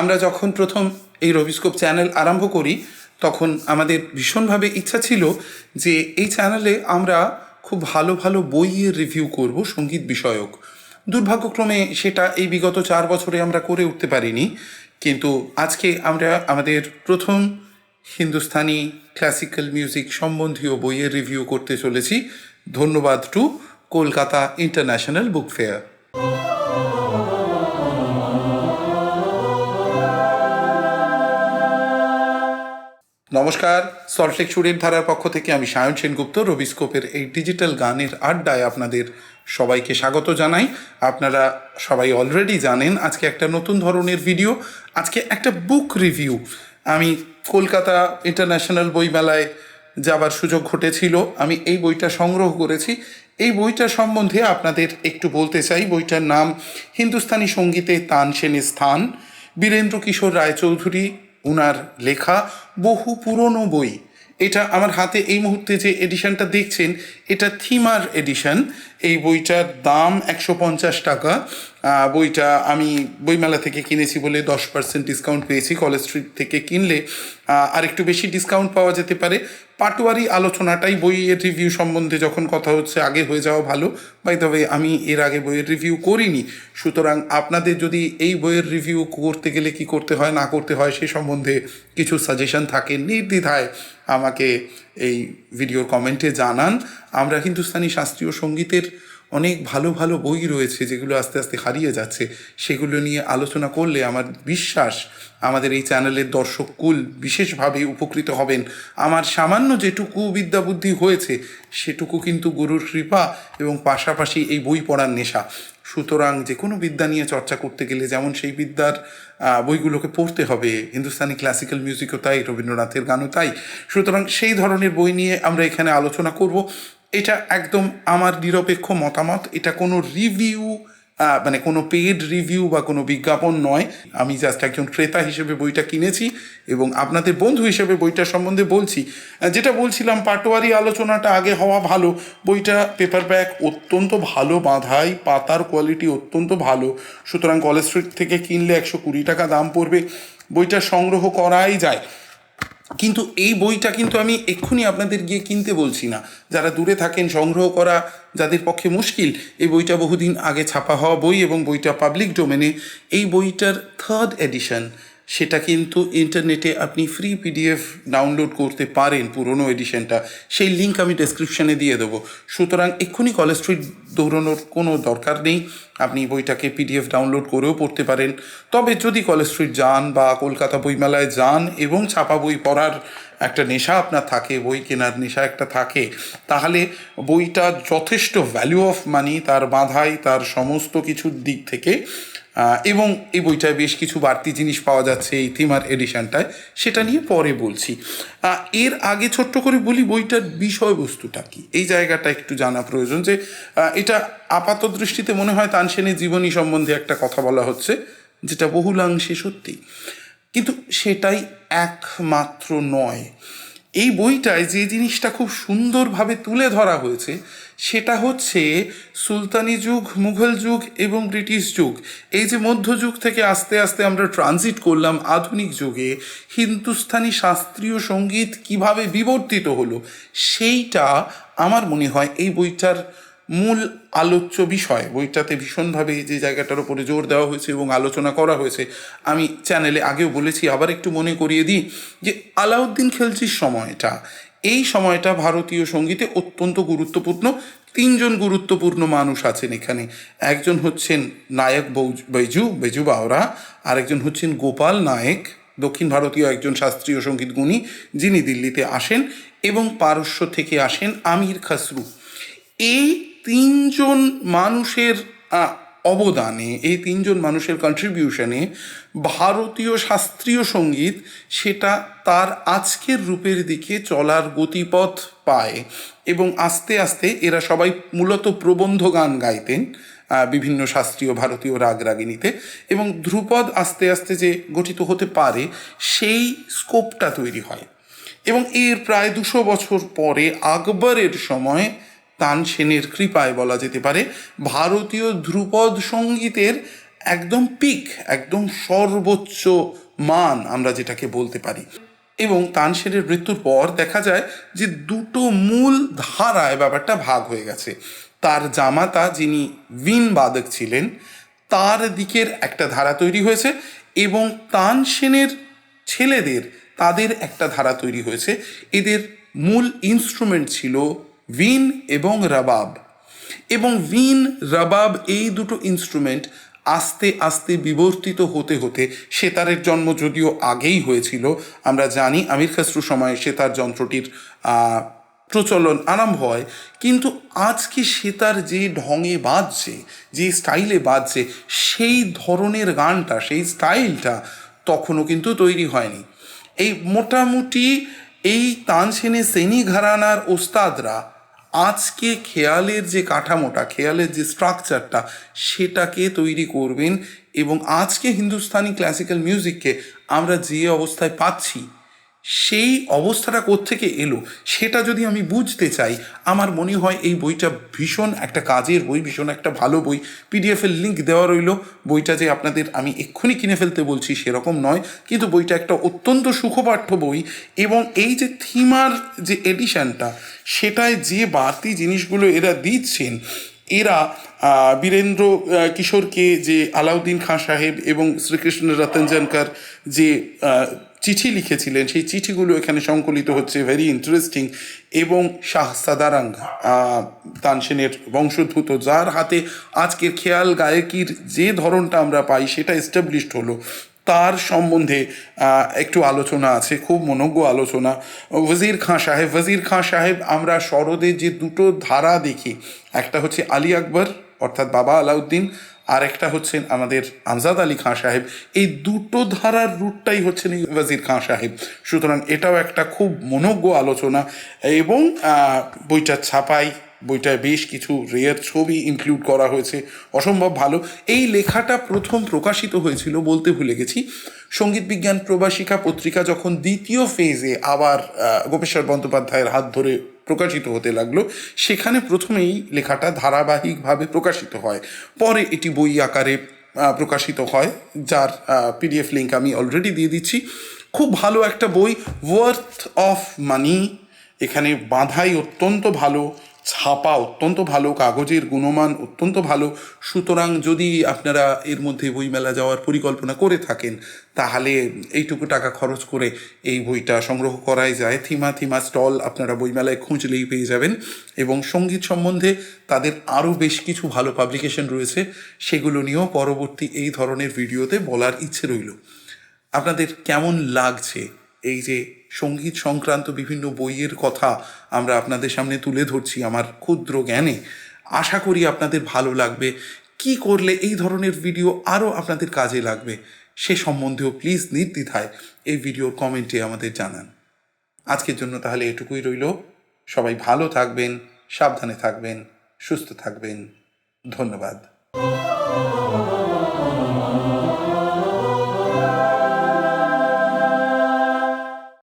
আমরা যখন প্রথম এই রবিস্কোপ চ্যানেল আরম্ভ করি, তখন আমাদের ভীষণভাবে ইচ্ছা ছিল যে এই চ্যানেলে আমরা খুব ভালো ভালো বইয়ের রিভিউ করব, সংগীত বিষয়ক। দুর্ভাগ্যক্রমে সেটা এই বিগত চার বছরে আমরা করে উঠতে পারিনি, কিন্তু আজকে আমরা আমাদের প্রথম হিন্দুস্তানি ক্লাসিক্যাল মিউজিক সম্বন্ধীয় বইয়ের রিভিউ করতে চলেছি। ধন্যবাদ to Kolkata international book fair. নমস্কার সল্টলেক চুরের ধারার পক্ষ থেকে আমি সায়ন সেনগুপ্ত রবিস্কোপের এই ডিজিটাল গানের আড্ডায় আপনাদের সবাইকে স্বাগত জানাই। আপনারা সবাই অলরেডি জানেন আজকে একটা নতুন ধরনের ভিডিও আজকে একটা বুক রিভিউ আমি কলকাতা ইন্টারন্যাশনাল বইমেলায় যাবার সুযোগ ঘটেছিল, আমি এই বইটা সংগ্রহ করেছি। এই বইটা সম্বন্ধে আপনাদের একটু বলতে চাই, বইটার নাম হিন্দুস্তানি সঙ্গীতে তানসেনের স্থান, বীরেন্দ্র কিশোর রায়চৌধুরী উনার লেখা বহু পুরনো বই। এটা আমার হাতে এই মুহূর্তে যে এডিশনটা দেখছেন, এটা থিমার এডিশন এই বইটার দাম একশো পঞ্চাশ টাকা। বইটা আমি বইমেলা থেকে কিনেছি বলে দশ পার্সেন্ট ডিসকাউন্ট পেয়েছি। কলেজ স্ট্রিট থেকে কিনলে আর একটু বেশি ডিসকাউন্ট পাওয়া যেতে পারে। পাটোয়ারি আলোচনাটাই বইয়ের রিভিউ সম্বন্ধে যখন কথা হচ্ছে, আগে হয়ে যাওয়া ভালো। বাই তবে আমি এর আগে বইয়ের রিভিউ করিনি। সুতরাং আপনাদের যদি এই বইয়ের রিভিউ করতে গেলে কি করতে হয়, না করতে হয়, সে সম্বন্ধে কিছু সাজেশন থাকে, নির্দ্বিধায় আমাকে এই ভিডিওর কমেন্টে জানান। আমরা হিন্দুস্তানি শাস্ত্রীয় সঙ্গীতের অনেক ভালো ভালো বই রয়েছে যেগুলো আস্তে আস্তে হারিয়ে যাচ্ছে। সেগুলো নিয়ে আলোচনা করলে আমার বিশ্বাস আমাদের এই চ্যানেলের দর্শক কুল বিশেষভাবে উপকৃত হবেন। আমার সামান্য যেটুকু বিদ্যা বুদ্ধি হয়েছে, সেটুকু কিন্তু গুরুর কৃপা এবং পাশাপাশি এই বই পড়ার নেশা। সুতরাং যে কোনো বিদ্যা নিয়ে চর্চা করতে গেলে যেমন সেই বিদ্যার বইগুলোকে পড়তে হবে, হিন্দুস্তানি ক্লাসিক্যাল মিউজিকও তাই, রবীন্দ্রনাথের গানও তাই। সুতরাং সেই ধরনের বই নিয়ে আমরা এখানে আলোচনা করব। এটা একদম আমার নিরপেক্ষ মতামত। এটা কোনো রিভিউ মানে কোনো পেড রিভিউ বা কোনো বিজ্ঞাপন নয়। আমি জাস্ট একজন ক্রেতা হিসেবে বইটা কিনেছি এবং আপনাদের বন্ধু হিসেবে বইটা সম্বন্ধে বলছি। যেটা বলছিলাম, পাটোয়ারি আলোচনাটা আগে হওয়া ভালো। বইটা পেপার ব্যাক অত্যন্ত ভালো, বাঁধাই, পাতার কোয়ালিটি অত্যন্ত ভালো। সুতরাং কলেজ স্ট্রিট থেকে কিনলে একশো কুড়ি টাকা দাম পড়বে। বইটা সংগ্রহ করাই যায়। কিন্তু এই বইটা কিন্তু আমি এক্ষুনি আপনাদের গিয়ে কিনতে বলছি না। যারা দূরে থাকেন, সংগ্রহ করা যাদের পক্ষে মুশকিল, এই বইটা বহুদিন আগে ছাপা হওয়া বই এবং বইটা পাবলিক ডোমেনে এই বইটার থার্ড এডিশন সেটা কিন্তু ইন্টারনেটে আপনি ফ্রি পিডিএফ ডাউনলোড করতে পারেন পুরনো এডিশনটা সেই লিঙ্ক আমি ডেসক্রিপশানে দিয়ে দেবো। সুতরাং এক্ষুনি কলেজ স্ট্রিট দৌড়ানোর কোনো দরকার নেই। আপনি বইটাকে পিডিএফ ডাউনলোড করেও পড়তে পারেন। তবে যদি কলেজ স্ট্রিট যান বা কলকাতা বইমেলায় যান এবং ছাপা বই পড়ার একটা নেশা আপনার থাকে, বই কেনার নেশা একটা থাকে, তাহলে বইটা যথেষ্ট ভ্যালু অফ মানি তার বাঁধাই, তার সমস্ত কিছুর দিক থেকে এবং এই বইটায় বেশ কিছু বাড়তি জিনিস পাওয়া যাচ্ছে এই থিমার এডিশনটায় সেটা নিয়ে পরে বলছি। এর আগে ছোট্ট করে বলি, বইটার বিষয়বস্তুটা কি? এই জায়গাটা একটু জানা প্রয়োজন যে এটা আপাত দৃষ্টিতে মনে হয় তানসেনের জীবনী সম্বন্ধে একটা কথা বলা হচ্ছে, যেটা বহুলাংশে সত্যি। কিন্তু সেটাই একমাত্র নয়। এই বইটায় যে জিনিসটা খুব সুন্দরভাবে তুলে ধরা হয়েছে, সেটা হচ্ছে সুলতানি যুগ, মুঘল যুগ এবং ব্রিটিশ যুগ। এই যে মধ্যযুগ থেকে আস্তে আস্তে আমরা ট্রানজিট করলাম আধুনিক যুগে হিন্দুস্থানি শাস্ত্রীয় সংগীত কীভাবে বিবর্তিত হলো, সেইটা আমার মনে হয় এই বইটার মূল আলোচ্য বিষয়, বইটাতে ভীষণভাবে যে জায়গাটার উপরে জোর দেওয়া হয়েছে এবং আলোচনা করা হয়েছে, আমি চ্যানেলে আগেও বলেছি, আবার একটু মনে করিয়ে দিই যে আলাউদ্দিন খেলজির সময়টা, এই সময়টা ভারতীয় সঙ্গীতে অত্যন্ত গুরুত্বপূর্ণ। তিনজন গুরুত্বপূর্ণ মানুষ আছেন এখানে। একজন হচ্ছেন নায়ক বৈজু, বেজু বাওরা, আরেকজন হচ্ছেন গোপাল নায়েক, দক্ষিণ ভারতীয় একজন শাস্ত্রীয় সংগীত গুণী, যিনি দিল্লিতে আসেন এবং পারস্য থেকে আসেন আমির খাসরু। এই তিনজন মানুষের অবদানে, এই তিনজন মানুষের কন্ট্রিবিউশনে ভারতীয় শাস্ত্রীয় সংগীত সেটা তার আজকের রূপের দিকে চলার গতিপথ পায় এবং আস্তে আস্তে এরা সবাই মূলত প্রবন্ধ গান গাইতেন বিভিন্ন শাস্ত্রীয় ভারতীয় রাগ রাগিনীতে এবং ধ্রুপদ আস্তে আস্তে যে গঠিত হতে পারে সেই স্কোপটা তৈরি হয় এবং এর প্রায় দুশো বছর পরে আকবরের সময় তানসেনের কৃপায় বলা যেতে পারে, ভারতীয় ধ্রুপদ সঙ্গীতের একদম পিক, একদম সর্বোচ্চ মান আমরা যেটাকে বলতে পারি। এবং তানসেনের মৃত্যুর পর দেখা যায় যে দুটো মূল ধারায় ব্যাপারটা ভাগ হয়ে গেছে। তার জামাতা যিনি বিন বাদক ছিলেন, তার দিকের একটা ধারা তৈরি হয়েছে এবং তানসেনের ছেলেদের, তাদের একটা ধারা তৈরি হয়েছে। এদের মূল ইনস্ট্রুমেন্ট ছিল ভিন এবং রাবাব। এবং ভিন, রাবাব এই দুটো ইনস্ট্রুমেন্ট আস্তে আস্তে বিবর্তিত হতে হতে সেতারের জন্ম যদিও আগেই হয়েছিল, আমরা জানি আমির খসরু সময়ে সেতার যন্ত্রটির প্রচলন আরম্ভ হয়। কিন্তু আজকে সেতার যে ঢঙে বাজছে, যে স্টাইলে বাজছে, সেই ধরনের গানটা, সেই স্টাইলটা তখনও কিন্তু তৈরি হয়নি। এই মোটামুটি এই তানসেনে সেনি ঘরানার ওস্তাদরা আজকে খেয়ালের যে কাঠামোটা, খেয়ালের যে স্ট্রাকচারটা সেটাকে তৈরি করবেন এবং আজকে হিন্দুস্তানি ক্লাসিক্যাল মিউজিককে আমরা যে অবস্থায় পাচ্ছি সেই অবস্থাটা কোত্থেকে এলো, সেটা যদি আমি বুঝতে চাই, আমার মনে হয় এই বইটা ভীষণ একটা কাজের বই, ভীষণ একটা ভালো বই। পিডিএফের লিঙ্ক দেওয়া রইল। বইটা যে আপনাদের আমি এক্ষুনি কিনে ফেলতে বলছি সেরকম নয়, কিন্তু বইটা একটা অত্যন্ত সুখপাঠ্য বই এবং এই যে থিমার যে এডিশনটা সেটায় যে বাড়তি জিনিসগুলো এরা দিচ্ছেন, এরা বীরেন্দ্র কিশোরকে যে আলাউদ্দিন খাঁ সাহেব এবং শ্রীকৃষ্ণ রতন যে লিখেছিলেন। সেই চিঠিগুলো এখানে সংকলিত হচ্ছে। ভেরি ইন্টারেস্টিং এবং শাহ সাদারাং তানসেনের বংশোদ্ভূত, যার হাতে আজকের খেয়াল গায়কির যে ধরনটা আমরা পাই, সেটা এস্টাবলিশড হলো। তার সম্বন্ধে একটু আলোচনা আছে, খুব মনজ্ঞ আলোচনা। ওয়াজির খাঁ সাহেব, ওয়াজির খাঁ সাহেব, আমরা শরদে যে দুটো ধারা দেখি, একটা হচ্ছে আলী আকবর, অর্থাৎ বাবা আলাউদ্দিন আর একটা হচ্ছেন আমাদের আমজাদ আলী খাঁ সাহেব। এই দুটো ধারার রুটটাই হচ্ছেন এই ওয়াজির খাঁ সাহেব। সুতরাং এটাও একটা খুব মনজ্ঞ আলোচনা এবং বইটা ছাপাই, বইটায় বেশ কিছু রেয়ার ছবি ইনক্লুড করা হয়েছে। অসম্ভব ভালো। এই লেখাটা প্রথম প্রকাশিত হয়েছিল বলতে ভুলে গেছি। সংগীত বিজ্ঞান প্রবাসিকা পত্রিকা যখন দ্বিতীয় ফেজে আবার গোপেশ্বর বন্দ্যোপাধ্যায়ের হাত ধরে প্রকাশিত হতে লাগল। সেখানে প্রথমেই লেখাটা ধারাবাহিকভাবে প্রকাশিত হয়। পরে এটি বই আকারে প্রকাশিত হয়, যার পিডিএফ লিঙ্ক আমি অলরেডি দিয়ে দিচ্ছি। খুব ভালো একটা বই ওয়ার্থ অফ মানি এখানে বাঁধাই অত্যন্ত ভালো। ছাপা অত্যন্ত ভালো, কাগজের গুণমান অত্যন্ত ভালো। সুতরাং যদি আপনারা এর মধ্যে বইমেলা যাওয়ার পরিকল্পনা করে থাকেন, তাহলে এইটুকু টাকা খরচ করে এই বইটা সংগ্রহ করাই যায়। থিমা থিমা স্টল আপনারা বইমেলায় খুঁজলেই পেয়ে যাবেন। এবং সংগীত সম্বন্ধে তাদের আরও বেশ কিছু ভালো পাবলিকেশন রয়েছে, সেগুলো নিয়েও পরবর্তী এই ধরনের ভিডিওতে বলার ইচ্ছে রইল। আপনাদের কেমন লাগছে এই যে সংগীত সংক্রান্ত বিভিন্ন বইয়ের কথা আমরা আপনাদের সামনে তুলে ধরছি আমার ক্ষুদ্র জ্ঞানে, আশা করি আপনাদের ভালো লাগবে। কি করলে এই ধরনের ভিডিও আরও আপনাদের কাজে লাগবে সে সম্বন্ধেও প্লিজ নির্দ্বিধায় এই ভিডিওর কমেন্টে আমাদের জানান। আজকের জন্য তাহলে এটুকুই রইল। সবাই ভালো থাকবেন, সাবধানে থাকবেন, সুস্থ থাকবেন। ধন্যবাদ।